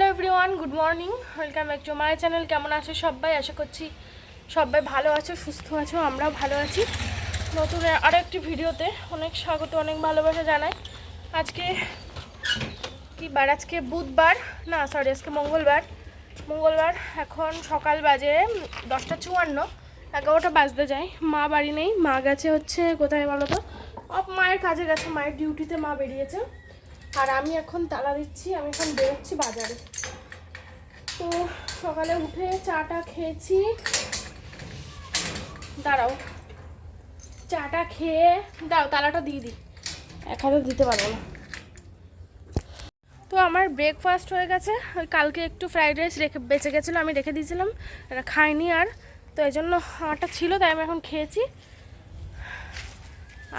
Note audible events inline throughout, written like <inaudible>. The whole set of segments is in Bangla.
Hello everyone good morning welcome back to my channel কেমন আছো সবাই? আশা করছি সবাই ভালো আছো, সুস্থ আছো, আমরাও ভালো আছি। নতুন আরও একটি ভিডিওতে অনেক স্বাগত, অনেক ভালোবাসা জানাই। আজকে কি বার? আজকে বুধবার। না সরি আজকে মঙ্গলবার। মঙ্গলবার এখন সকাল বাজে দশটা চুয়ান্ন, এগারোটা বাজতে যায়। মা বাড়ি নেই, মা গেছে হচ্ছে, কোথায় বলো তো? মায়ের কাজে গেছে, মায়ের ডিউটিতে মা বেরিয়েছে। আর আমি এখন তালা দিচ্ছি, আমি এখন বেরোচ্ছি বাজারে। তো সকালে উঠে চাটা খেয়েছি। দাঁড়াও, চাটা খেয়ে দাও তালাটা দিয়ে দিই। এক হাতে দিতে পারব না। তো আমার ব্রেকফাস্ট হয়ে গেছে। ওই কালকে একটু ফ্রাইড রাইস রেখে বেঁচে গেছিল, আমি রেখে দিয়েছিলাম। এটা খাইনি আর, তো এই জন্য আমারটা ছিল, তাই আমি এখন খেয়েছি।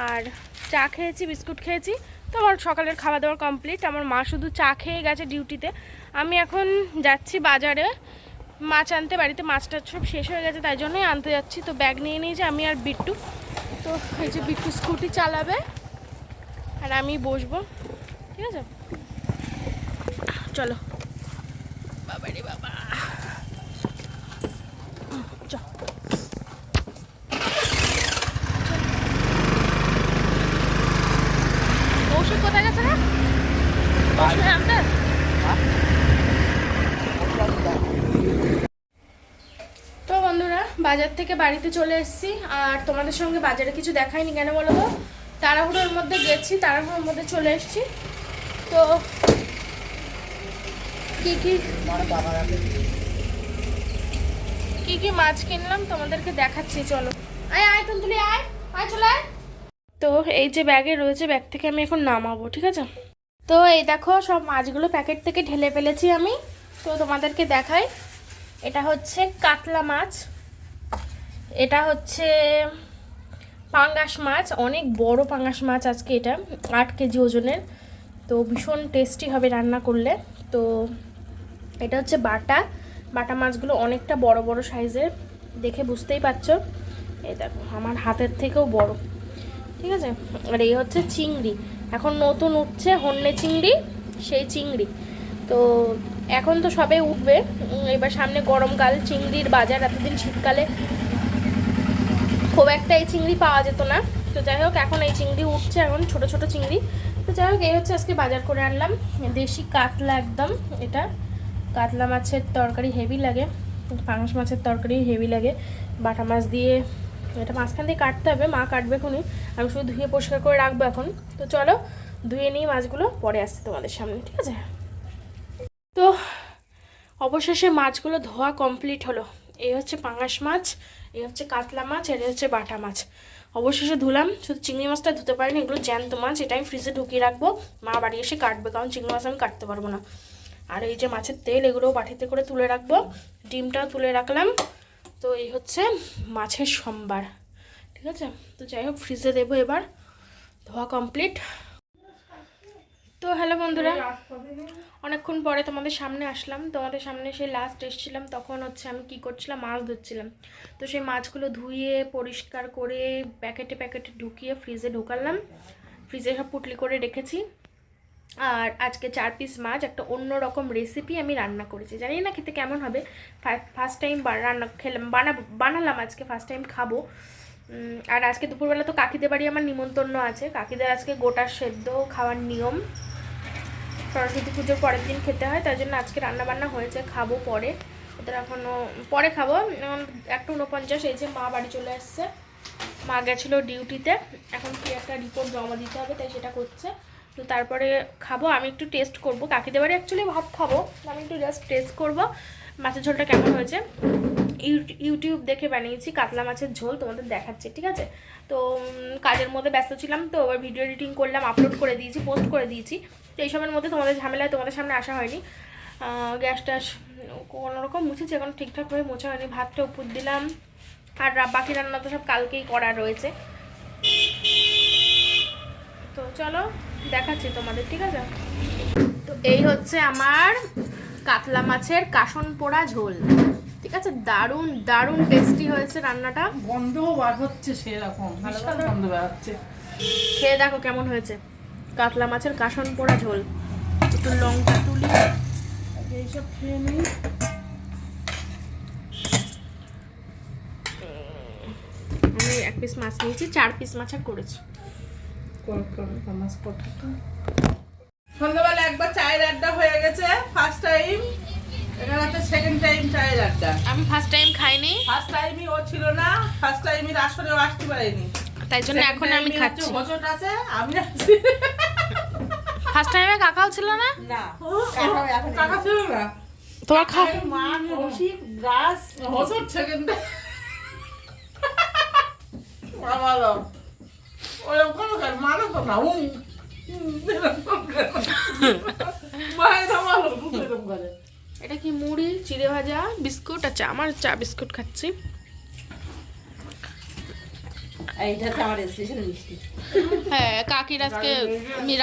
আর চা খেয়েছি, বিস্কুট খেয়েছি। তো আমার সকালের খাওয়া দাওয়া কমপ্লিট আমার মা শুধু চা খেয়ে গেছে ডিউটিতে আমি এখন যাচ্ছি বাজারে। মাছ আনতে, বাড়িতে মাছটা সব শেষ হয়ে গেছে, তাই জন্যই আনতে যাচ্ছি। তো ব্যাগ নিয়ে নিয়েছি আমি আর বিট্টু। তো এই যে বিট্টু স্কুটি চালাবে। আর আমি বসবো। ঠিক আছে? চলো। বাবা। রে বাবা ওষুধ কোথায় গেছে না ওষুধ আনতে তো বন্ধুরা, বাজার থেকে বাড়িতে চলে এসেছি আর তোমাদের সঙ্গে বাজারে কিছু দেখাইনি কেন বলো তো? তাড়াহুড়োর মধ্যে গেছি, তাড়াহুড়োর মধ্যে চলে এসেছি। তো কি কি কি কি মাছ কিনলাম তোমাদেরকে দেখাচ্ছি, চলো। আয় আয় তুলতুলি আয় আয়, চলে আয়। তো এই যে ব্যাগে রয়েছে, ব্যাগ থেকে আমি এখন নামাবো, ঠিক আছে? তো এই দেখো, সব মাছগুলো প্যাকেট থেকে ঢেলে ফেলেছি আমি। তো তোমাদেরকে দেখাই, এটা হচ্ছে কাতলা মাছ। এটা হচ্ছে পাঙ্গাস মাছ, অনেক বড় পাঙ্গাস মাছ আজকে এটা, আট কেজি ওজনের। তো ভীষণ টেস্টি হবে রান্না করলে। তো এটা হচ্ছে বাটা। বাটা মাছগুলো অনেকটা বড় বড় সাইজের, দেখে বুঝতেই পারছ। এই দেখো, আমার হাতের থেকেও বড়। ঠিক আছে? আর এই হচ্ছে চিংড়ি। এখন নতুন উঠছে হন্যে চিংড়ি, সেই চিংড়ি। তো এখন তো সবে উঠবে এবার সামনে গরমকাল চিংড়ির বাজার এতদিন শীতকালে খুব একটা এই চিংড়ি পাওয়া যেত না। তো যাই হোক, এখন এই চিংড়ি উঠছে, এখন ছোট ছোট চিংড়ি। তো যাই হোক, এই হচ্ছে আজকে বাজার করে আনলাম, দেশি কাতলা একদম, এটা কাতলা মাছের তরকারি হেভি লাগে, পাঙাশ মাছের তরকারি হেভি লাগে, বাটা মাছ দিয়ে এটা মাঝখান দিয়ে কাটতে হবে, মা কাটবে এখনই। আমি শুধু ধুয়ে পরিষ্কার করে রাখব এখন। তো চলো, ধুয়ে নিই মাছগুলো পরে আসছি তোমাদের সামনে, ঠিক আছে? তো অবশেষে মাছগুলো ধোয়া কমপ্লিট হলো। এই হচ্ছে পাঙাশ মাছ এই হচ্ছে কাতলা মাছ এই হচ্ছে বাটা মাছ। অবশেষে ধুলাম, শুধু চিংড়ি মাছটা ধুতে পারিনি, এগুলো জ্যান্ত মাছ, এটা আমি ফ্রিজে ঢুকিয়ে রাখব। মা বাড়ি এসে কাটবে, কারণ চিংড়ি মাছ আমি কাটতে পারব না। আর এই যে মাছের তেল এগুলো বাটিতে করে তুলে রাখব। ডিমটাও তুলে রাখলাম। তো এই হচ্ছে মাছের সম্বার, ঠিক আছে? তো যাই হোক ফ্রিজে দেবো এবার, ধোয়া কমপ্লিট তো হ্যালো বন্ধুরা, অনেকক্ষণ পরে তোমাদের সামনে আসলাম। তোমাদের সামনে সেই লাস্ট এসেছিলাম, তখন হচ্ছে আমি কি করছিলাম, মাছ ধরছিলাম। তো সেই মাছগুলো ধুয়ে, পরিষ্কার করে, প্যাকেটে প্যাকেটে ঢুকিয়ে ফ্রিজে ঢোকালাম। ফ্রিজে সব পুটলি করে রেখেছি। আর আজকে চার পিস মাছ, একটা অন্য রকম রেসিপি আমি রান্না করেছি। জানি না খেতে কেমন হবে। ফার্স্ট টাইম রান্না খেলাম, বানাবো, বানালাম আজকে ফার্স্ট টাইম খাব। আর আজকে দুপুরবেলা তো কাকিদের বাড়ি আমার নিমন্ত্রণ আছে। কাকিদের আজকে গোটা সেদ্ধ খাওয়ার নিয়ম। সরস্বতী পুজোর পরের দিন খেতে হয় তাই জন্য আজকে রান্না বান্না হয়েছে, খাব পরে। ওদের এখনও পরে খাব। একটা উনপঞ্চাশ, এই যে মা বাড়ি চলে এসছে মা গেছিল ডিউটিতে এখন কি একটা রিপোর্ট জমা দিতে হবে, তাই সেটা করছে। তো তারপরে খাব, আমি একটু টেস্ট করব। কাকিদের বাড়ি অ্যাকচুয়ালি ভাত খাব আমি একটু জাস্ট টেস্ট করব। মাছের ঝোলটা কেমন হয়েছে? ইউটিউব দেখে বানিয়েছি, কাতলা মাছের ঝোল তোমাদের দেখাচ্ছে, ঠিক আছে? তো কাজের মধ্যে ব্যস্ত ছিলাম তো, এবার ভিডিও এডিটিং করলাম আপলোড করে দিয়েছি পোস্ট করে দিয়েছি। তো এইসবের মধ্যে তোমাদের ঝামেলায় তোমাদের সামনে আসা হয়নি। গ্যাস ট্যাস কোনো রকম মুছেছি, এখন ঠিকঠাকভাবে মোছা হয়নি। ভাতটা উপর দিলাম, আর বাকি রান্না তো সব কালকেই করা রয়েছে। তো চলো দেখাচ্ছি তোমাদের ঠিক আছে? তো এই হচ্ছে আমার কাতলা মাছের কাসন পোড়া ঝোল ঠিক আছে? দারুণ দারুণ টেস্টি হয়েছে রান্নাটা। গন্ধও বার হচ্ছে সেরকম গন্ধ বার হচ্ছে। খেয়ে দেখো কেমন হয়েছে। কাতলা মাছের কাসন পোড়া ঝোল একটু লঙ্কা তুলি। এইসব খেয়ে নিই। আমি এক পিস মাছ নিয়েছি চার পিস মাছ আর করেছি কর কর নামাজ পড়ো সন্ধ্যাবেলা একবার চায়ের আড্ডা হয়ে গেছে ফার্স্ট টাইম হচ্ছে সেকেন্ড টাইম চায়ের আড্ডা। আমি ফার্স্ট টাইম খাইনি। ফার্স্ট টাইমই ও ছিল না ফার্স্ট টাইমের আসরেও আসতে পারেনি। তাই জন্য এখন আমি খাচ্ছি। হজট আছে আমি আছি। ফার্স্ট টাইমে কাকাও ছিল না? না। টাকা ছিল না? তোমার খা মা সেকেন্ড ভালো ওরকম করে। এটা কি মুড়ি চিড়ে ভাজা বিস্কুট? আর চা আমার চা বিস্কুট খাচ্ছি এইটা তো আমার স্পেশাল মিষ্টি হ্যাঁ কাকির আজকে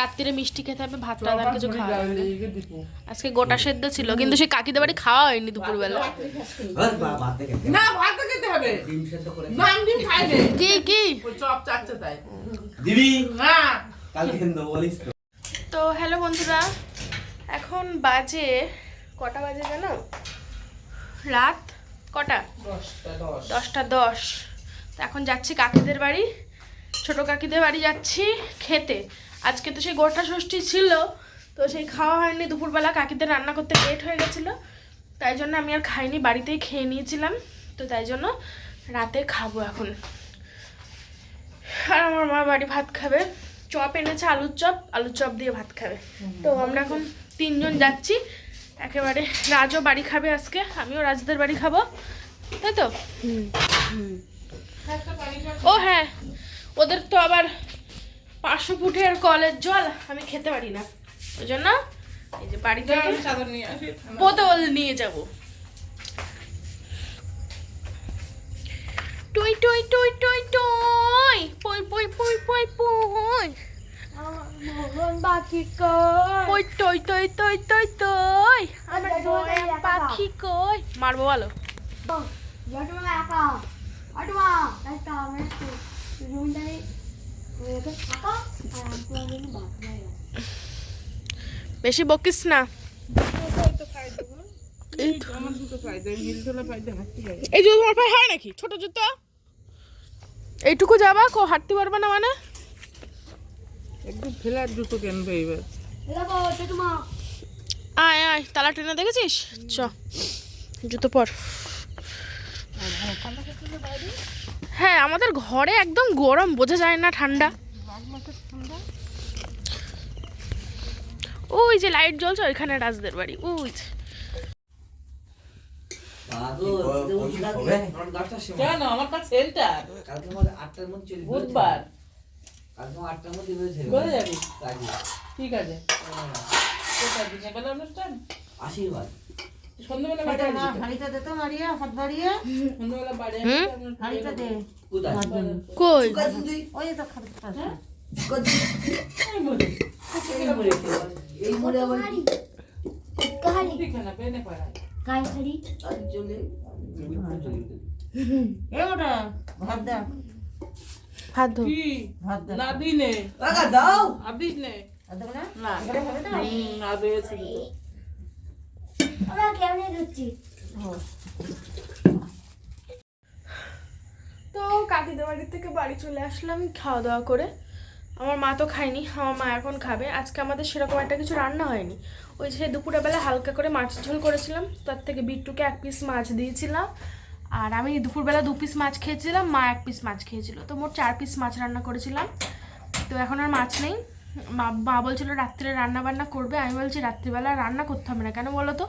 রাত্রিরে মিষ্টি খেতে হবে ভাত টাত আর কিছু খাওয়া আজকে গোটা সেদ্ধ ছিল কিন্তু সেই কাকিদের বাড়ি খাওয়া হয়নি দুপুরবেলা। না ভাত তো খেতে হবে। ডিম সেদ্ধ করে না আমি ডিম খাই নে। কি কি তো। হ্যালো বন্ধুরা এখন বাজে কটা বাজে জানো? রাত কটা? দশটা দশ। দশটা দশ। তো এখন যাচ্ছি কাকিদের বাড়ি। ছোট কাকিদের বাড়ি যাচ্ছি খেতে। আজকে তো সেই গোটা ষষ্ঠী ছিল, তো সেই খাওয়া হয়নি। দুপুরবেলা কাকিদের রান্না করতে লেট হয়ে গেছিল। তাই জন্য আমি আর খাইনি, বাড়িতেই খেয়ে নিয়েছিলাম। তো তাই জন্য রাতে খাব এখন। আর আমার মা বাড়ি ভাত খাবে। চপ এনেছে, আলুর চপ। আলুর চপ দিয়ে ভাত খাবে। তো আমরা এখন তিনজন যাচ্ছি। একেবারে রাজও বাড়ি খাবে আজকে, আমিও রাজদের বাড়ি খাব। তাই তো? ও হ্যাঁ ওদের তো আবার পাঁচশো ফুটের কলের জল আমি খেতে পারি না। ওই জন্য এই যে বাড়ি থেকে আমি চাদর নিয়ে আসি। বোতল নিয়ে যাব। টুই টুই টুই টুই টুই পই পই পই পই পই। বাকি কই টই টই টই টই। টই আমার পাখি কই? মারবো বলো। বেশি বকিস না এই জুতো তোমার পায়ে হয় নাকি ছোট জুতো এইটুকু যাবা কো হাঁটতে পারবে না মানে একদম ফেলার জুতো কিনবে এবার আয় আয় তালা টেনে দেখেছিস চ জুতো পর হ্যাঁ আমাদের ঘরে একদম গরম বোঝা যায় না ঠান্ডা। ওই যে লাইট জ্বলছে ওইখানে রাজদের বাড়ি। ওই যে। কেন? আমার কাছে সেন্টার কালকে আমাদের আটটার মধ্যে চলে বুধবার। কালকে আটটার মধ্যে বেরোছে কোথায় যাবি। ঠিক আছে। কোথায়? দিনে বেলা অনুষ্ঠান? আশীর্বাদ। ভাত কি? ভাত দে। না দিনে। দাও। আদিস নে। ভাত। দেবো না না দিয়েছি তো। কাকিদের বাড়ি থেকে বাড়ি চলে আসলাম খাওয়া দাওয়া করে। আমার মা তো খায়নি, আমার মা এখন খাবে। আজকে আমাদের সেরকম একটা কিছু রান্না হয়নি। ওই যে দুপুরে বেলা হালকা করে মাছ ঝোল করেছিলাম, তার থেকে বিট্টুকে এক পিস মাছ দিয়েছিলাম। আর আমি দুপুরবেলা দু পিস মাছ খেয়েছিলাম, মা এক পিস মাছ খেয়েছিল। তো মোট চার পিস মাছ রান্না করেছিলাম। তো এখন আর মাছ নেই। মা মা বলছিল রাত্রে রান্না বান্না করবে, আমি বলছি রাত্রিবেলা রান্না করতে হবে না। কেন বলো তো?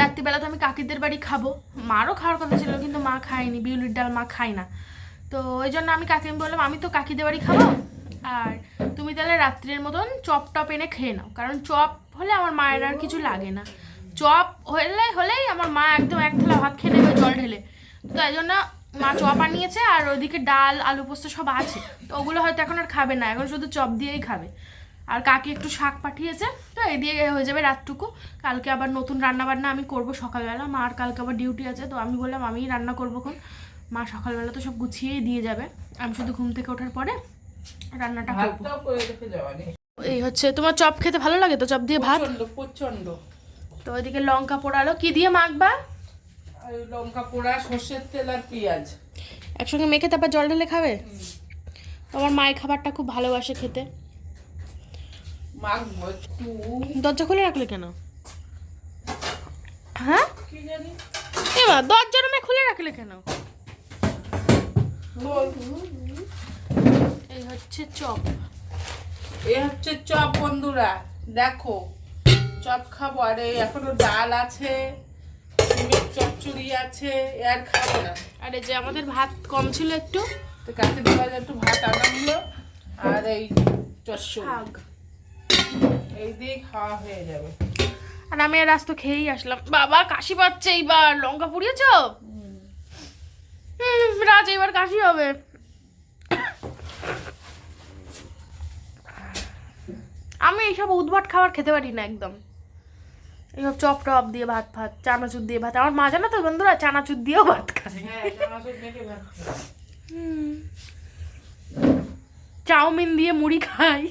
রাত্রিবেলা তো আমি কাকিদের বাড়ি খাব। মারও খাওয়ার কথা ছিল, কিন্তু মা খায়নি, বিউলির ডাল মা খায় না। তো ওই জন্য আমি কাকি বললাম, আমি তো কাকিদের বাড়ি খাব, আর তুমি তাহলে রাত্রের মতন চপ টপ এনে খেয়ে নাও। কারণ চপ হলে আমার মায়ের আর কিছু লাগে না। চপ হলে, হলেই আমার মা একদম এক থালা ভাত খেয়ে নেবে, জল ঢেলে। তো তাই জন্য মা চপ আনিয়েছে আর ওইদিকে ডাল আলু পোস্ত সব আছে। তো ওগুলো হয়তো এখন আর খাবে না এখন শুধু চপ দিয়েই খাবে। আর কাকি একটু শাক পাঠিয়েছে তো এই দিয়ে হয়ে যাবে রাতটুকু। কালকে আবার নতুন রান্না বান্না আমি করব সকালবেলা মা আর কালকে আবার ডিউটি আছে তো আমি বললাম আমিই রান্না করব কোন মা সকালবেলা তো সব গুছিয়েই দিয়ে যাবে আমি শুধু ঘুম থেকে ওঠার পরে রান্নাটা করব। এই হচ্ছে তোমার চপ খেতে ভালো লাগে তো? চপ দিয়ে ভাত? প্রচণ্ড। তো ওইদিকে লঙ্কা পোড়ালো। কি দিয়ে মাখবা? লঙ্কা পোড়া সর্ষের তেল আর পেঁয়াজ। একসঙ্গে মেখে তারপর জল ঢেলে খাবে? তোমার মায়ের খাবারটা খুব ভালোবাসে খেতে। দরজা খুলে রাখলে কেন? হ্যাঁ? এবার দরজা রুমে খুলে রাখলে কেন? এই হচ্ছে চপ। এ হচ্ছে চপ বন্ধুরা দেখো। চপ খাব আর এই এখনও ডাল আছে। ডিমের চচ্চড়ি আছে আর খাব না। আর যে আমাদের ভাত কম ছিল একটু। তো দেওয়া যায় একটু ভাত আনা হলো আর এই চচ্চড়ি। এই দিয়ে খাওয়া হয়ে যাবে। আর আমি আর রাস্তা খেয়েই আসলাম। বাবা কাশি পাচ্ছে এইবার। লঙ্কা পুড়িয়েছ? হুম রাজ এবার কাশি হবে। আমি এইসব উদ্ভট খাবার খেতে পারি না একদম। এইসব চপ টপ দিয়ে ভাত ভাত চানাচুর দিয়ে ভাত। আমার মা জানো তো বন্ধুরা চানাচুর দিয়েও ভাত খায়। হ্যাঁ। চাউমিন দিয়ে মুড়ি খাই।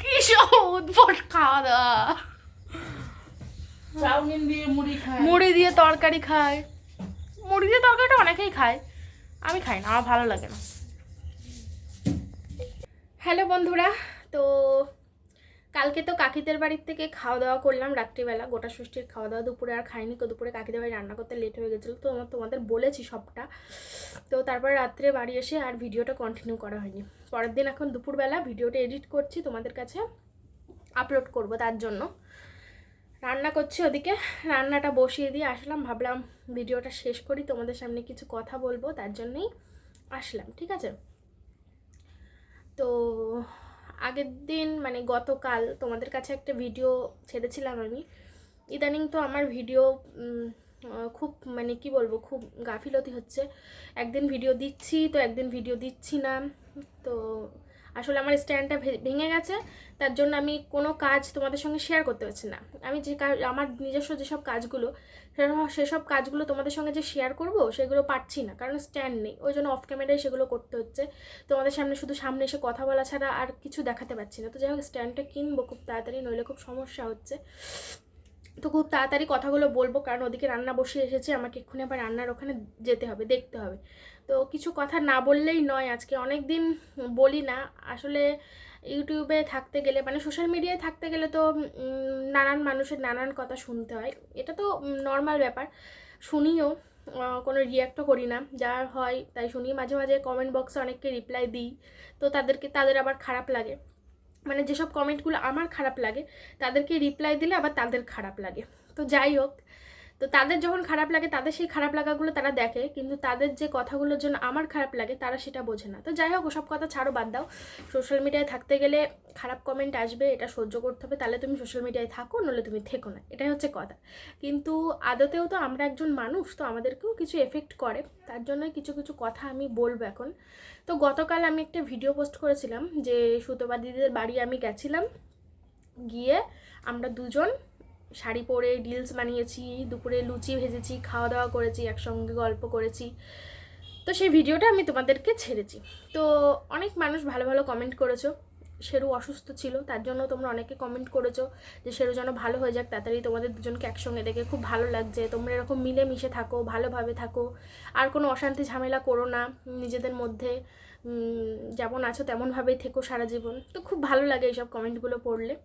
কি সব উদ্ভট খাওয়া দাওয়া। চাউমিন দিয়ে মুড়ি খায়। মুড়ি দিয়ে তরকারি খায়। মুড়ি দিয়ে তরকারিটা অনেকেই খায়। আমি খাই না আমার ভালো লাগে না। হ্যালো বন্ধুরা তো কালকে তো কাকিদের বাড়ির থেকে খাওয়া দাওয়া করলাম রাত্রিবেলা। গোটা ষষ্ঠীর খাওয়া দাওয়া দুপুরে আর খাইনি দুপুরে কাকিদের বাড়ি রান্না করতে লেট হয়ে গেছিল, তো আমার তোমাদের বলেছি সবটা। তো তারপর রাত্রে বাড়ি এসে আর ভিডিওটা কন্টিনিউ করা হয়নি। পরের দিন এখন দুপুরবেলা ভিডিওটা এডিট করছি, তোমাদের কাছে আপলোড করব তার জন্য। রান্না করছি ওদিকে, রান্নাটা বসিয়ে দিয়ে আসলাম, ভাবলাম ভিডিওটা শেষ করি, তোমাদের সামনে কিছু কথা বলব, তার জন্যই আসলাম, ঠিক আছে? তো আগের দিন মানে গতকাল তোমাদের কাছে একটা ভিডিও ছেড়েছিলাম আমি। ইদানিং তো আমার ভিডিও খুব মানে কি বলব, খুব গাফিলতি হচ্ছে। একদিন ভিডিও দিচ্ছি, তো একদিন ভিডিও দিচ্ছি না। তো আসলে আমার স্ট্যান্ডটা ভেঙে গেছে, তার জন্য আমি কোনো কাজ তোমাদের সঙ্গে শেয়ার করতে পারছি না। আমি যে কাজ আমার নিজস্ব যেসব কাজগুলো, সেসব- কাজগুলো তোমাদের সঙ্গে যে শেয়ার করব, সেগুলো পারছি না, কারণ স্ট্যান্ড নেই। ওই জন্য অফ ক্যামেরায় সেগুলো করতে হচ্ছে। তোমাদের সামনে শুধু সামনে এসে কথা বলা ছাড়া আর কিছু দেখাতে পারছি না। তো যাই হোক স্ট্যান্ডটা কিনবো খুব তাড়াতাড়ি, নইলে খুব সমস্যা হচ্ছে। তো খুব তাড়াতাড়ি কথাগুলো বলব, কারণ ওদিকে রান্না বসে এসেছে, আমাকে এক্ষুনি আবার রান্নার ওখানে যেতে হবে, দেখতে হবে। তো কিছু কথা না বললেই নয়, আজকে অনেক দিন বলি না। আসলে ইউটিউবে থাকতে গেলে মানে সোশ্যাল মিডিয়ায় থাকতে গেলে তো নানান মানুষের নানান কথা শুনতে হয়। এটা তো নর্মাল ব্যাপার। শুনিও কোনো রিয়াক্টও করি না। যা হয়, তাই শুনি। মাঝে মাঝে কমেন্ট বক্সে অনেককে রিপ্লাই দিই। তো তাদেরকে, তাদের আবার খারাপ লাগে। মানে যেসব কমেন্টগুলো আমার খারাপ লাগে, তাদেরকে রিপ্লাই দিলে আবার তাদের খারাপ লাগে। তো যাই হোক তো তাদের যখন খারাপ লাগে, তাদের সেই খারাপ লাগাগুলো তারা দেখে, কিন্তু তাদের যে কথাগুলোর জন্য আমার খারাপ লাগে, তারা সেটা বোঝে না। তো যাই হোক, ওসব কথা ছাড়ো, বাদ দাও। সোশ্যাল মিডিয়ায় থাকতে গেলে খারাপ কমেন্ট আসবে, এটা সহ্য করতে হবে। তাহলে তুমি সোশ্যাল মিডিয়ায় থাকো নলে তুমি থেকো না। এটাই হচ্ছে কথা। কিন্তু আদতেও তো আমরা একজন মানুষ, তো আমাদেরকেও কিছু এফেক্ট করে। তার জন্যই কিছু কিছু কথা আমি বলব এখন। তো গতকাল আমি একটা ভিডিও পোস্ট করেছিলাম যে সুতোবা দিদিদের বাড়ি আমি গেছিলাম। গিয়ে আমরা দুজন শাড়ি পরে ডিলস বানিয়েছি, দুপুরে লুচি ভেজেছি খাওয়া দাওয়া করেছি, একসঙ্গে গল্প করেছি। তো সেই ভিডিওটা আমি তোমাদেরকে ছেড়েছি। তো অনেক মানুষ ভালো ভালো কমেন্ট করেছ। শেরু অসুস্থ ছিল, তার জন্য তোমরা অনেকে কমেন্ট করেছ যে, শেরু যেন ভালো হয়ে যাক, তাড়াতাড়ি তোমাদের দুজনকে একসঙ্গে দেখে খুব ভালো লাগছে। তোমরা এরকম মিলেমিশে থাকো, ভালোভাবে থাকো। আর কোনো অশান্তি ঝামেলা করো না নিজেদের মধ্যে। যেমন আছো তেমনভাবেই থেকো সারা জীবন। তো খুব ভালো লাগে এইসব কমেন্টগুলো পড়লে।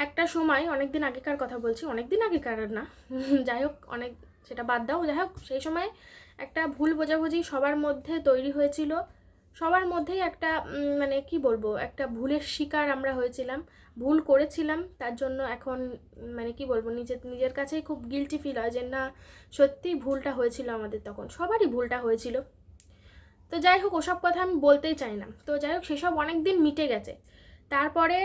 একটা সময় অনেক দিন আগেকার কথা বলছি অনেক দিন আগেকার না। <laughs> যাই হোক, অনেক সেটা বাদ দাও, যাই হোক, সেই সময় একটা ভুল বোঝাবুঝি সবার মধ্যে তৈরি হয়েছিল। সবার মধ্যেই একটা মানে কি বলব, একটা ভুলের শিকার আমরা হয়েছিলাম। ভুল করেছিলাম, তার জন্য এখন মানে কি বলব নিজের নিজের কাছেই খুব গিলটি ফিল হয় যে, না সত্যিই ভুলটা হয়েছিল আমাদের তখন। সবারই ভুলটা হয়েছিল। তো যাই হোক, ওসব কথা আমি বলতেই চাই না। তো যাই হোক, সেসব অনেক দিন মিটে গেছে। তারপরে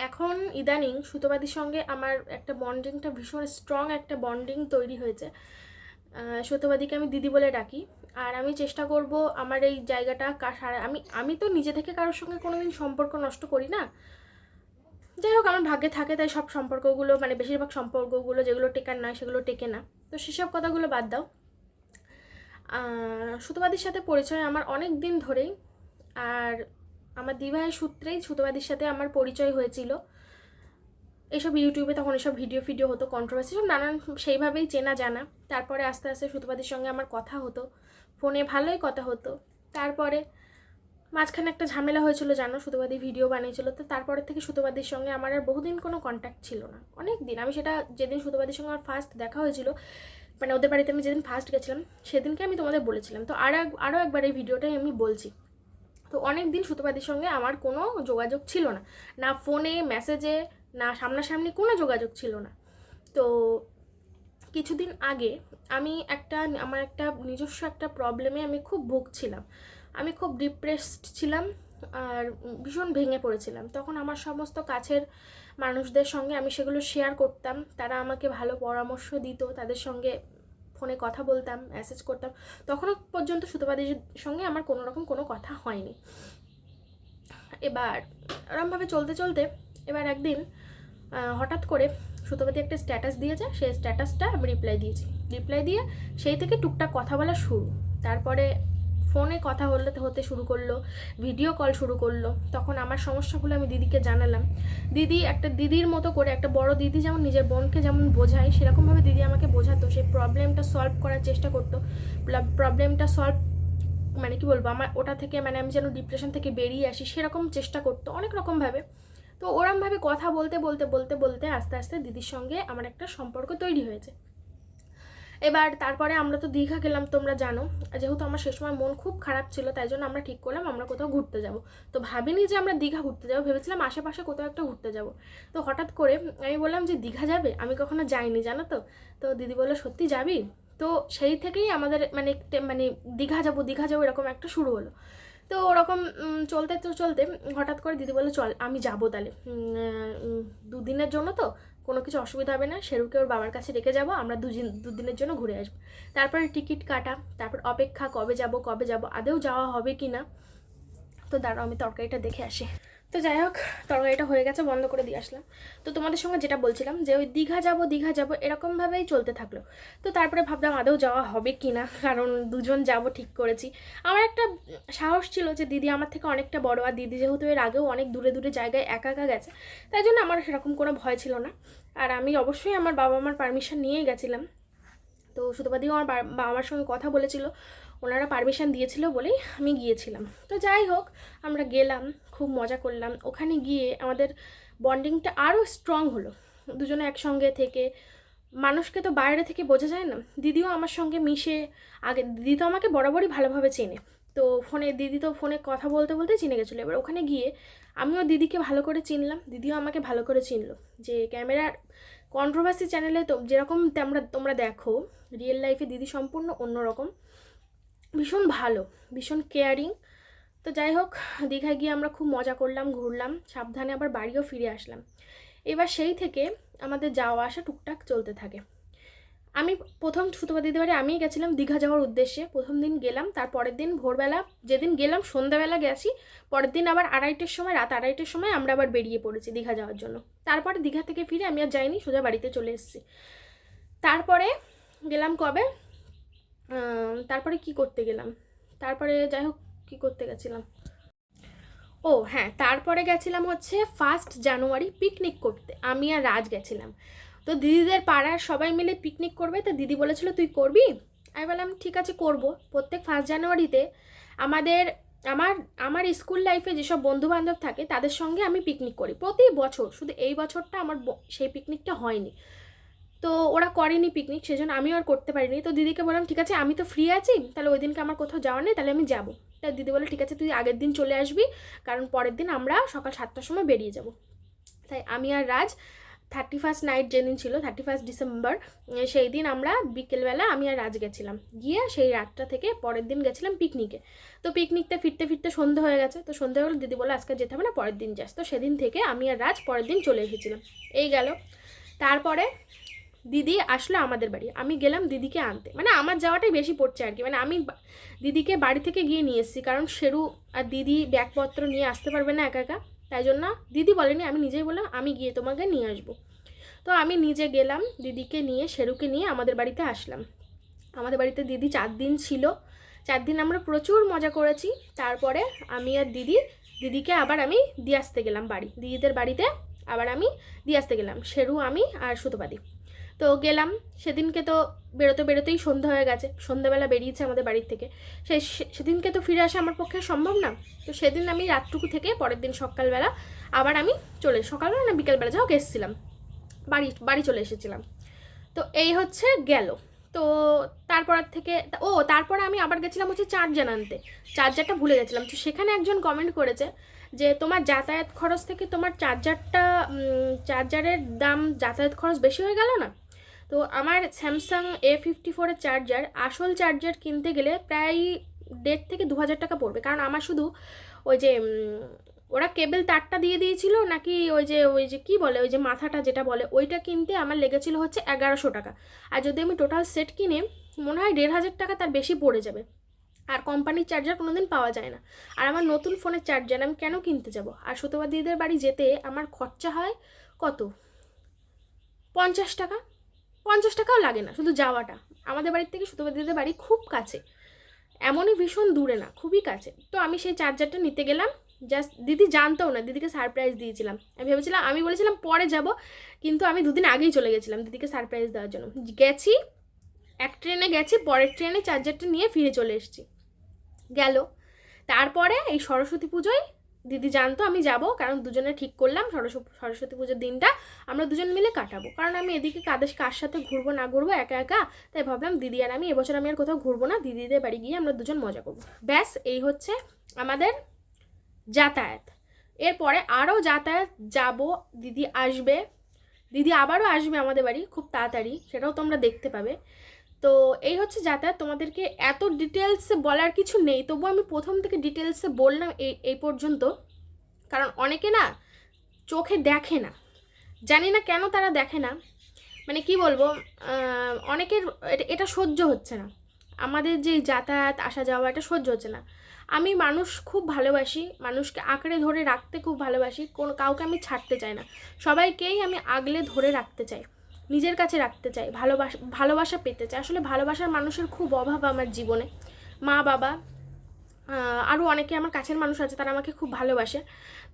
এখন ইদানিং সুতোবাদির সঙ্গে আমার একটা বন্ডিংটা ভীষণ স্ট্রং একটা বন্ডিং তৈরি হয়েছে। সুতোবাদিকে আমি দিদি বলে ডাকি। আর আমি চেষ্টা করব আমার এই জায়গাটা সারা- আমি আমি তো নিজে থেকে কারোর সঙ্গে কোনো দিন সম্পর্ক নষ্ট করি না। যাই হোক, আমার ভাগ্যে থাকে, তাই সব সম্পর্কগুলো মানে বেশিরভাগ সম্পর্কগুলো যেগুলো টেকার নয়, সেগুলো টেকে না। তো সেসব কথাগুলো বাদ দাও। সুতোবাদির সাথে পরিচয় আমার অনেক দিন ধরেই। আর আমার দিভাইয়ের সূত্রেই সুতোবাদির সাথে আমার পরিচয় হয়েছিল। এইসব ইউটিউবে তখন এসব ভিডিও ফিডিও হতো কন্ট্রোভার্সি সব নানান সেইভাবেই চেনা জানা। তারপরে আস্তে আস্তে সুতপাদির সঙ্গে আমার কথা হতো, ফোনে ভালোই কথা হতো। তারপরে মাঝখানে একটা ঝামেলা হয়েছিল, জানো সুতোবাদি ভিডিও বানিয়েছিল। তো তারপরে থেকে সুতোবাদির সঙ্গে আমার আর বহুদিন কোনো কন্ট্যাক্ট ছিল না। অনেক দিন, আমি সেটা যেদিন সুতোবাদির সঙ্গে আমার ফার্স্ট দেখা হয়েছিল মানে ওদের বাড়িতে আমি যেদিন ফার্স্ট গেছিলাম, সেদিনকে আমি তোমাদের বলেছিলাম। তো আর আরও একবার এই ভিডিওটাই আমি বলছি। তো অনেক দিন সুতোবাদির সঙ্গে আমার কোনো যোগাযোগ ছিল না। না ফোনে মেসেজে না সামনাসামনি কোনো যোগাযোগ ছিল না। তো কিছুদিন আগে আমি একটা, আমার একটা নিজস্ব একটা প্রবলেমে আমি খুব ভুগছিলাম। আমি খুব ডিপ্রেসড ছিলাম আর ভীষণ ভেঙে পড়েছিলাম। তখন আমার সমস্ত কাছের মানুষদের সঙ্গে আমি সেগুলো শেয়ার করতাম। তারা আমাকে ভালো পরামর্শ দিত, তাদের সঙ্গে ফোনে কথা বলতাম মেসেজ করতাম। তখনও পর্যন্ত সুতোবাদীর সঙ্গে আমার কোনো রকম কোনো কথা হয়নি। এবার এরমভাবে চলতে চলতে এবার একদিন হঠাৎ করে সুতোবাদি একটা স্ট্যাটাস দিয়েছে, সেই স্ট্যাটাসটা আমি রিপ্লাই দিয়েছি। রিপ্লাই দিয়ে সেই থেকে টুকটাক কথা বলা শুরু। তারপরে ফোনে কথা হতে হতে শুরু করল ভিডিও কল শুরু করল। তখন আমার সমস্যাগুলো আমি দিদিকে জানালাম। দিদি একটা দিদির মতো করে, একটা বড় দিদি যেমন নিজের বোনকে যেমন বোঝায়, সেরকমভাবে দিদি আমাকে বোঝাতো। সেই প্রবলেমটা সলভ করার চেষ্টা করতো। প্রবলেমটা সলভ মানে কি বলব? আমার ওটা থেকে মানে আমি যেন ডিপ্রেশন থেকে বেরিয়ে আসি, সেরকম চেষ্টা করতো অনেক রকমভাবে। তো ওরমভাবে কথা বলতে বলতে বলতে বলতে আস্তে আস্তে দিদির সঙ্গে আমার একটা সম্পর্ক তৈরি হয়েছে। এবার তারপরে আমরা তো দীঘা গেলাম, তোমরা জানো। যেহেতু আমার সে সময় মন খুব খারাপ ছিল, তাই জন্য আমরা ঠিক করলাম আমরা কোথাও ঘুরতে যাব। তো ভাবিনি যে আমরা দীঘা ঘুরতে যাব, ভেবেছিলাম আশেপাশে কোথাও একটা ঘুরতে যাব। তো হঠাৎ করে আমি বললাম যে, দীঘা যাবে? আমি কখনো যাইনি, জানো তো। তো দিদি বলল, সত্যি যাবি? তো সেই থেকেই আমাদের মানে মানে দীঘা যাব দীঘা যাব এরকম একটা শুরু হলো। তো ওরকম চলতে তো চলতে হঠাৎ করে দিদি বলল, চল, আমি যাব তাহলে। দুদিনের জন্য তো। কোনো কিছু অসুবিধা হবে না, শেরুকে ওর বাবার কাছে রেখে যাব, আমরা দুদিন, দুদিনের জন্য ঘুরে আসব। তারপরে টিকিট কাটা, তারপর অপেক্ষা কবে যাব কবে যাব আদেও যাওয়া হবে কি না তো দাঁড়াও আমি তরকারিটা দেখে আসি। তো যাই হোক, তরকারিটা হয়ে গেছে, বন্ধ করে দিয়ে আসলাম। তো তোমাদের সঙ্গে যেটা বলছিলাম যে ওই দীঘা যাব দীঘা যাব এরকমভাবেই চলতে থাকল। তো তারপরে ভাবলাম আদৌ যাওয়া হবে কি না, কারণ দুজন যাব ঠিক করেছি। আমার একটা সাহস ছিল যে দিদি আমার থেকে অনেকটা বড়, আর দিদি যেহেতু এর আগেও অনেক দূরে দূরে জায়গায় একা একা গেছে, তাই জন্য আমার সেরকম কোনো ভয় ছিল না। আর আমি অবশ্যই আমার বাবা মার পারমিশন নিয়েই গেছিলাম। তো সুতপাদিও আমার বাবা মার সঙ্গে কথা বলেছিল। ওনারা পারমিশন দিয়েছিল বলেই আমি গিয়েছিলাম। তো যাই হোক, আমরা গেলাম, খুব মজা করলাম। ওখানে গিয়ে আমাদের বন্ডিংটা আরও স্ট্রং হলো। দুজনে একসঙ্গে থেকে, মানুষকে তো বাইরে থেকে বোঝা যায় না। দিদিও আমার সঙ্গে মিশে, আগে দিদি তো আমাকে বরাবরই ভালোভাবে চেনে। তো ফোনে, দিদি তো ফোনে কথা বলতে বলতে চিনে গেছিল। এবার ওখানে গিয়ে আমিও দিদিকে ভালো করে চিনলাম। দিদিও আমাকে ভালো করে চিনলো যে ক্যামেরার কন্ট্রোভার্সি চ্যানেলে তো যেরকম তোমরা তোমরা দেখো রিয়েল লাইফে দিদি সম্পূর্ণ অন্যরকম। ভীষণ ভালো, ভীষণ কেয়ারিং তো যাই হোক, দীঘায় গিয়ে আমরা খুব মজা করলাম, ঘুরলাম, সাবধানে আবার বাড়িও ফিরে আসলাম। এবার সেই থেকে আমাদের যাওয়া আসা টুকটাক চলতে থাকে। আমি প্রথম সুতপা দিদি বাড়ি আমিই গেছিলাম দীঘা যাওয়ার উদ্দেশ্যে। প্রথম দিন গেলাম, তার পরের দিন ভোরবেলা যেদিন গেলাম, সন্ধ্যাবেলা গেছি, পরের দিন আবার আড়াইটের সময়, রাত আড়াইটের সময় আমরা আবার বেরিয়ে পড়েছি দীঘা যাওয়ার জন্য। তারপরে দীঘা থেকে ফিরে আমি আর যাইনি, সোজা বাড়িতে চলে এসেছি। তারপরে গেলাম কবে? তারপরে কি করতে গেলাম? তারপরে যাই হোক, কী করতে গেছিলাম? ও হ্যাঁ তারপরে গেছিলাম হচ্ছে ফার্স্ট জানুয়ারি পিকনিক করতে। আমি আর রাজ গেছিলাম। তো দিদিদের পাড়ার সবাই মিলে পিকনিক করবে, তো দিদি বলেছিল, তুই করবি? আমি বললাম, ঠিক আছে, করব। প্রত্যেক ফার্স্ট জানুয়ারিতে আমাদের, আমার আমার স্কুল লাইফে যেসব বন্ধু বান্ধব থাকে, তাদের সঙ্গে আমি পিকনিক করি। প্রতি বছর, শুধু এই বছরটা আমার সেই পিকনিকটা হয়নি। তো ওরা করেনি পিকনিক সেজন্য আমিও আর করতে পারিনি। তো দিদিকে বললাম, ঠিক আছে, আমি তো ফ্রি আছি, তাহলে ওই দিনকে আমার কোথাও যাওয়ার নেই, তাহলে আমি যাব। তা দিদি বলে ঠিক আছে, তুই আগের দিন চলে আসবি, কারণ পরের দিন আমরা সকাল সাতটার সময় বেরিয়ে যাব। তাই আমি আর রাজ থার্টি ফার্স্ট নাইট যেদিন ছিল থার্টি ফার্স্ট ডিসেম্বর সেই দিন আমরা বিকেলবেলা আমি আর রাজ গেছিলাম। গিয়ে সেই রাতটা থেকে পরের দিন গেছিলাম পিকনিকে তো পিকনিকতে ফিরতে ফিরতে সন্ধে হয়ে গেছে, তো সন্ধে হলে দিদি বলে আজকে যেতে হবে না, পরের দিন যাস। তো সেদিন থেকে আমি আর রাজ পরের দিন চলে এসেছিলাম। এই গেল। তারপরে দিদি আসলো আমাদের বাড়ি। আমি গেলাম দিদিকে আনতে। মানে আমার যাওয়াটাই বেশি পড়ছে আর কি মানে আমি দিদিকে বাড়ি থেকে গিয়ে নিয়ে এসেছি। কারণ শেরু আর দিদি ব্যাগপত্র নিয়ে আসতে পারবে না একা একা। তাই জন্য দিদি বলেনি, আমি নিজেই বললাম, আমি গিয়ে তোমাকে নিয়ে আসব। তো আমি নিজে গেলাম, দিদিকে নিয়ে, শেরুকে নিয়ে আমাদের বাড়িতে আসলাম। আমাদের বাড়িতে দিদি চার দিন ছিল। চার দিন আমরা প্রচুর মজা করেছি। তারপরে আমি আর দিদি, দিদিকে আবার আমি দিয়ে আসতে গেলাম বাড়ি। দিদিদের বাড়িতে আবার আমি দিয়ে আসতে গেলাম। শেরু, আমি আর সুতোপাদি। তো গেলাম। সেদিনকে তো বেরোতে বেরোতেই সন্ধ্যা হয়ে গেছে। সন্ধ্যাবেলা বেরিয়েছে আমাদের বাড়ির থেকে। সে, সে- সেদিনকে তো ফিরে আসা আমার পক্ষে সম্ভব না। তো সেদিন আমি রাতটুকু থেকে পরের দিন সকালবেলা আবার আমি চলে, সকালবেলা না বিকেলবেলা যাও এসেছিলাম। বাড়ি বাড়ি চলে এসেছিলাম। তো এই হচ্ছে গেল। তো তারপর থেকে, ও, তারপরে আমি আবার গেছিলাম হচ্ছে চার্জার আনতে। চার্জারটা ভুলে গেছিলাম। তো সেখানে একজন কমেন্ট করেছে যে, তোমার যাতায়াত খরচ থেকে তোমার চার্জারটা চার্জারের দাম যাতায়াত খরচ বেশি হয়ে গেল না? তো আমার স্যামসাং এ ফিফটি ফোরের চার্জার আসল চার্জার কিনতে গেলে প্রায় দেড় থেকে দু হাজার টাকা পড়বে। কারণ আমার শুধু ওই যে ওরা কেবল তারটা দিয়ে দিয়েছিল নাকি ওই যে ওই যে কি বলে, ওই যে মাথাটা যেটা বলে, ওইটা কিনতে আমার লেগেছিল হচ্ছে এগারোশো টাকা। আর যদি আমি টোটাল সেট কিনে, মনে হয় দেড় হাজার টাকা তার বেশি পড়ে যাবে। আর কোম্পানির চার্জার কোনো দিন পাওয়া যায় না। আর আমার নতুন ফোনের চার্জার আমি কেন কিনতে যাব? আর সুতোবা দিদিদের বাড়ি যেতে আমার খরচা হয় কত? পঞ্চাশ টাকা। পঞ্চাশ টাকাও লাগে না, শুধু যাওয়াটা। আমাদের বাড়ির থেকে সুতোবা দিদিদের বাড়ি খুব কাছে। এমনই ভীষণ দূরে না, খুবই কাছে। তো আমি সেই চার্জারটা নিতে গেলাম জাস্ট দিদি জানতেও না, দিদিকে সারপ্রাইজ দিয়েছিলাম। আমি ভেবেছিলাম, আমি বলেছিলাম, পরে যাব। কিন্তু আমি দুদিন আগেই চলে গেছিলাম দিদিকে সারপ্রাইজ দেওয়ার জন্য। গেছি, এক ট্রেনে গেছি, পরের ট্রেনে চার্জারটা নিয়ে ফিরে চলে এসেছি। গেল। তারপরে এই সরস্বতী পুজোয় দিদি জানতো আমি যাব, কারণ দুজনে ঠিক করলাম সরস্বতী সরস্বতী পুজোর দিনটা, আমরা দুজন মিলে কাটাবো। কারণ আমি এদিকে কাদের, কার সাথে ঘুরবো, না ঘুরবো, একা একা, তাই ভাবলাম দিদি আর আমি এবছর আমি আর কোথাও ঘুরবো না, দিদিদের বাড়ি গিয়ে আমরা দুজন মজা করব। ব্যাস, এই হচ্ছে আমাদের যাতায়াত। এরপরে আরও যাতায়াত যাব, দিদি আসবে। দিদি আবারও আসবে আমাদের বাড়ি খুব তাড়াতাড়ি, সেটাও তোমরা দেখতে পাবে। তো এই হচ্ছে যাতায়াত, তোমাদেরকে এত ডিটেলসে বলার কিছু নেই। তবু আমি প্রথম থেকে ডিটেলসে বললাম এই এই পর্যন্ত। কারণ অনেকে না চোখে দেখে না। জানি না কেন তারা দেখে না। মানে কি বলব অনেকের এটা- সহ্য হচ্ছে না। আমাদের যে যাতায়াত, আসা যাওয়া, এটা সহ্য হচ্ছে না। আমি মানুষ খুব ভালোবাসি, মানুষকে আঁকড়ে ধরে রাখতে খুব ভালোবাসি, কোনো কাউকে আমি ছাড়তে চাই না। সবাইকেই আমি আগলে ধরে রাখতে চাই। নিজের কাছে রাখতে চাই, ভালোবাসা ভালোবাসা পেতে চাই। আসলে ভালোবাসার মানুষের খুব অভাব আমার জীবনে। মা, বাবা আরও অনেকে আমার কাছের মানুষ আছে, তারা আমাকে খুব ভালোবাসে।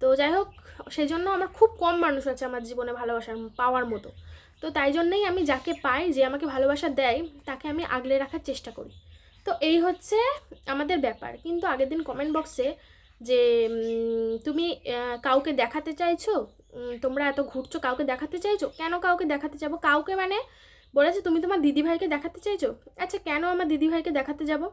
তো যাই হোক সেই জন্য আমার খুব কম মানুষ আছে আমার জীবনে ভালোবাসার পাওয়ার মতো। তো তাই জন্যই আমি যাকে পাই, যে আমাকে ভালোবাসা দেয়, তাকে আমি আগলে রাখার চেষ্টা করি। তো এই হচ্ছে আমাদের ব্যাপার। কিন্তু আগের দিন কমেন্ট বক্সে যে তুমি কাউকে দেখাতে চাইছো তোমরা এত ঘুরছো, কাউকে দেখাতে চাইছো? কেন কাউকে দেখাতে যাব? কাউকে মানে? বলেছে, তুমি তোমার দিদিভাইকে দেখাতে চাইছো? আচ্ছা কেন আমার দিদিভাইকে দেখাতে যাব?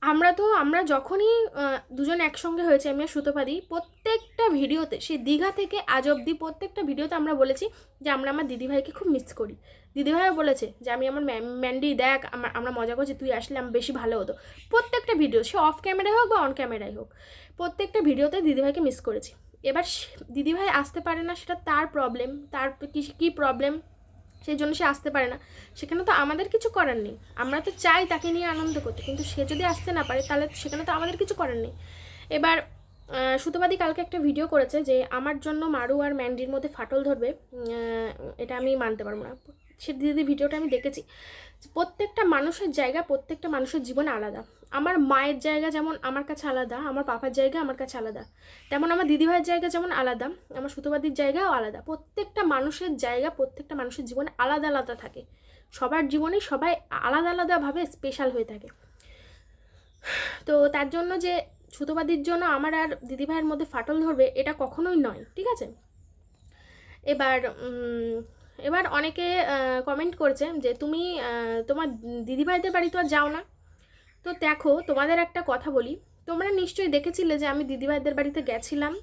আমরা তো, আমরা যখনই দুজন একসঙ্গে হয়েছে, আমি আর সুতোপাদি, প্রত্যেকটা ভিডিওতে সে দীঘা থেকে আজ অবধি প্রত্যেকটা ভিডিওতে আমরা বলেছি যে, আমরা আমার দিদিভাইকে খুব মিস করি। দিদিভাইও বলেছে যে, আমি আমার ম্যা- ম্যান্ডি, দেখ আমার আমরা মজা করছি, তুই আসলে আমার বেশি ভালো হতো। প্রত্যেকটা ভিডিও, সে অফ ক্যামেরায় হোক বা অন ক্যামেরায় হোক, প্রত্যেকটা ভিডিওতে দিদিভাইকে মিস করেছি। এবার দিদিভাই আসতে পারে না, সেটা তার প্রবলেম তার কি, কী প্রবলেম সেই জন্য সে আসতে পারে না। সেখানে তো আমাদের কিছু করার নেই। আমরা তো চাই তাকে নিয়ে আনন্দ করতে, কিন্তু সে যদি আসতে না পারে, তাহলে সেখানে তো আমাদের কিছু করার নেই। এবার সুতোবাদী কালকে একটা ভিডিও করেছে যে, আমার জন্য মারু আর ম্যান্ডির মধ্যে ফাটল ধরবে এটা আমি মানতে পারব না। সে দিদি ভিডিওটা আমি দেখেছি। প্রত্যেকটা মানুষের জায়গা, প্রত্যেকটা মানুষের জীবন আলাদা। আমার মায়ের জায়গা যেমন আমার কাছে আলাদা, আমার পাপার জায়গা আমার কাছে আলাদা। তেমন আমার দিদিভাইয়ের জায়গা যেমন আলাদা, আমার সুতোবাদীর জায়গাও আলাদা। প্রত্যেকটা মানুষের জায়গা, প্রত্যেকটা মানুষের জীবনে আলাদা আলাদা থাকে। সবার জীবনে সবাই আলাদা আলাদাভাবে স্পেশাল হয়ে থাকে। তো তার জন্য যে সুতোবাদীর জন্য আমার আর দিদিভাইয়ের মধ্যে ফাটল ধরবে, এটা কখনোই নয়, ঠিক আছে? এবার এবার অনেকে কমেন্ট করছে যে তুমি তোমার দিদিভাইদের বাড়ি তো আর যাও না। তো দেখো, তোমাদের একটা কথা বলি। তোমরা নিশ্চয়ই দেখেছিলে যে আমি দিদিভাইদের বাড়িতে গেছিলাম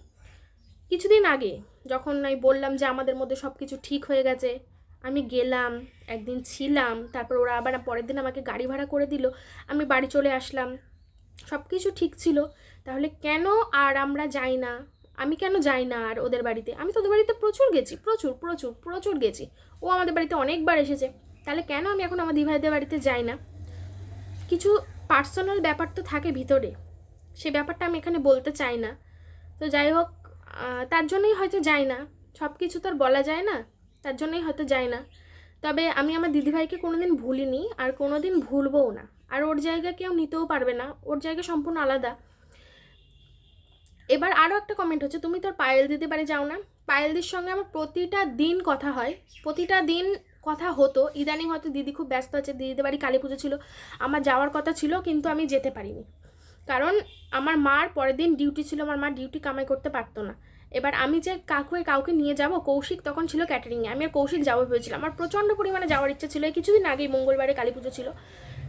কিছুদিন আগে, যখন আমি বললাম যে আমাদের মধ্যে সব কিছু ঠিক হয়ে গেছে। আমি গেলাম, একদিন ছিলাম, তারপর ওরা আবার পরের দিন আমাকে গাড়ি ভাড়া করে দিল। আমি বাড়ি চলে আসলাম। সব কিছু ঠিক ছিল। তাহলে কেন আর আমরা যাই না? আমি কেন যাই না আর ওদের বাড়িতে? আমি তো ওদের বাড়িতে প্রচুর গেছি, প্রচুর প্রচুর প্রচুর গেছি। ও আমাদের বাড়িতে অনেকবার এসেছে। তাহলে কেন আমি এখন আমার দিভাইদের বাড়িতে যাই না? কিছু পার্সোনাল ব্যাপার তো থাকে ভিতরে। সে ব্যাপারটা আমি এখানে বলতে চাই না। তো যাই হোক তার জন্যই হয়তো যাই না। সব কিছু তো আর বলা যায় না। তার জন্যই হয়তো যাই না। তবে আমি আমার দিদিভাইকে কোনো দিন ভুলিনি আর কোনো দিন ভুলবও না। আর ওর জায়গা কেউ নিতেও পারবে না। ওর জায়গা সম্পূর্ণ আলাদা। এবার আরও একটা কমেন্ট হচ্ছে, তুমি তোর পায়েল দিতে পারে যাও না? পায়েলদির সঙ্গে আমার প্রতিটা দিন কথা হয়। প্রতিটা দিন কথা হতো। ইদানিং হয়তো দিদি খুব ব্যস্ত আছে, দিদিদের বাড়ি কালী পুজো ছিল। আমার যাওয়ার কথা ছিল, কিন্তু আমি যেতে পারিনি। কারণ আমার মার পরের দিন ডিউটি ছিল, আমার মা ডিউটি কামাই করতে পারতো না। এবার আমি যে কাকুয়ে কাউকে নিয়ে যাব, কৌশিক তখন ছিল ক্যাটারিংয়ে আমি আর কৌশিক যাব ভেবেছিলাম। আমার প্রচণ্ড পরিমাণে যাওয়ার ইচ্ছা ছিল। কিছুদিন আগেই মঙ্গলবারে কালী পুজো ছিল।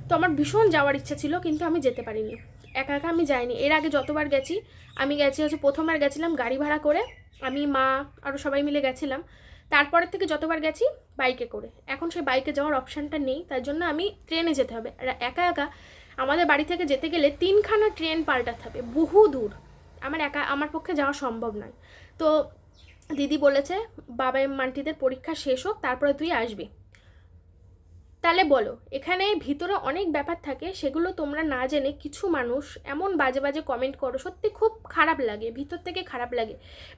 তো আমার ভীষণ যাওয়ার ইচ্ছা ছিল, কিন্তু আমি যেতে পারিনি। একা একা আমি যাইনি। এর আগে যতবার গেছি, আমি গেছি হচ্ছে প্রথমবার গেছিলাম গাড়ি ভাড়া করে। আমি, মা আরও সবাই মিলে গেছিলাম। তারপরের থেকে যতবার গেছি বাইকে করে। এখন সেই বাইকে যাওয়ার অপশানটা নেই তার জন্য আমি ট্রেনে যেতে হবে। আর একা একা আমাদের বাড়ি থেকে যেতে গেলে তিনখানা ট্রেন পাল্টাতে হবে, বহু দূর। আমার একা, আমার পক্ষে যাওয়া সম্ভব নয়। তো দিদি বলেছে বাবা মান্টিদের পরীক্ষা শেষ হোক, তারপরে তুই আসবি। তাহলে বলো, এখানে ভিতরে অনেক ব্যাপার থাকে, সেগুলো তোমরা না জেনে কিছু মানুষ এমন বাজে বাজে কমেন্ট করো, সত্যি খুব খারাপ লাগে, ভিতর থেকে খারাপ লাগে।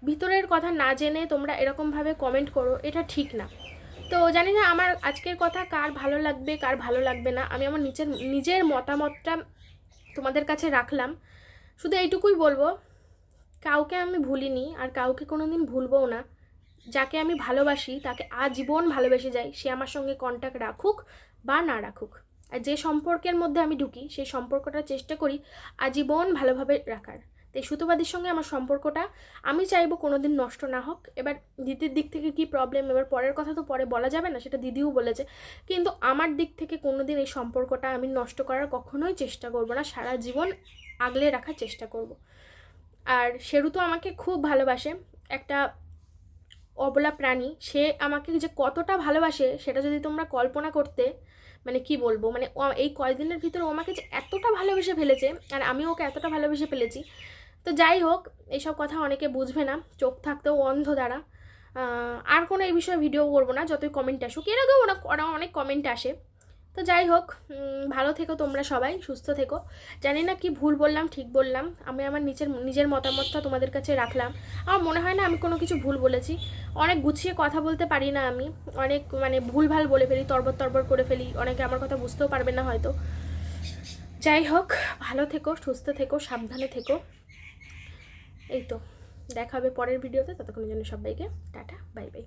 ভিতরের কথা না জেনে তোমরা এরকমভাবে কমেন্ট করো, এটা ঠিক না। তো জানি না আমার আজকের কথা কার ভালো লাগবে, কার ভালো লাগবে না, আমি আমার নিজের নিজের মতামতটা তোমাদের কাছে রাখলাম। শুধু এইটুকুই বলব, কাউকে আমি ভুলিনি, আর কাউকে কোনো দিন ভুলবও না। যাকে আমি ভালোবাসি, তাকে আজীবন ভালোবেসে যাই, সে আমার সঙ্গে কন্ট্যাক্ট রাখুক বা না রাখুক। আর যে সম্পর্কের মধ্যে আমি ঢুকি সেই সম্পর্কটা চেষ্টা করি আজীবন ভালোভাবে রাখার। তাই সুতোবাদীর সঙ্গে আমার সম্পর্কটা আমি চাইব কোনো দিন নষ্ট না হোক। এবার দিদির দিক থেকে কি প্রবলেম এবার পরের কথা তো পরে বলা যাবে না, সেটা দিদিও বলেছে। কিন্তু আমার দিক থেকে কোনো দিন এই সম্পর্কটা আমি নষ্ট করার কখনোই চেষ্টা করব না, সারা জীবন আগলে রাখার চেষ্টা করব। আর শেরু তো আমাকে খুব ভালোবাসে। একটা অবলা প্রাণী, সে আমাকে যে কতটা ভালোবাসে সেটা যদি তোমরা কল্পনা করতে মানে কি বলব মানে এই কয়েকদিনের ভিতরে ও আমাকে যে এতটা ভালোবেসে ফেলেছে আর আমি ওকে এতটা ভালোবেসে ফেলেছি। তো যাই হোক, এইসব কথা অনেকে বুঝবে না, চোখ থাকতেও অন্ধ দ্বারা আর কোনো এই বিষয়ে ভিডিও করব না, যতই কমেন্ট আসুক। এর আগেও অনেক অনেক কমেন্ট আসে। তো যাই হোক ভালো থেকো তোমরা সবাই, সুস্থ থেকো। জানি না কি ভুল বললাম, ঠিক বললাম। আমি আমার নিজের নিজের মতামতটা তোমাদের কাছে রাখলাম। আমার মনে হয় না আমি কোনো কিছু ভুল বলেছি। অনেক গুছিয়ে কথা বলতে পারি না আমি। অনেক মানে ভুলভাল বলে ফেলি, তরবর তরবর করে ফেলি। অনেকে আমার কথা বুঝতেও পারবে না হয়তো। যাই হোক, ভালো থেকো, সুস্থ থেকো, সাবধানে থেকো। এই তো, দেখা হবে পরের ভিডিওতে। ততক্ষণের জন্য সবাইকে টাটা, বাই বাই।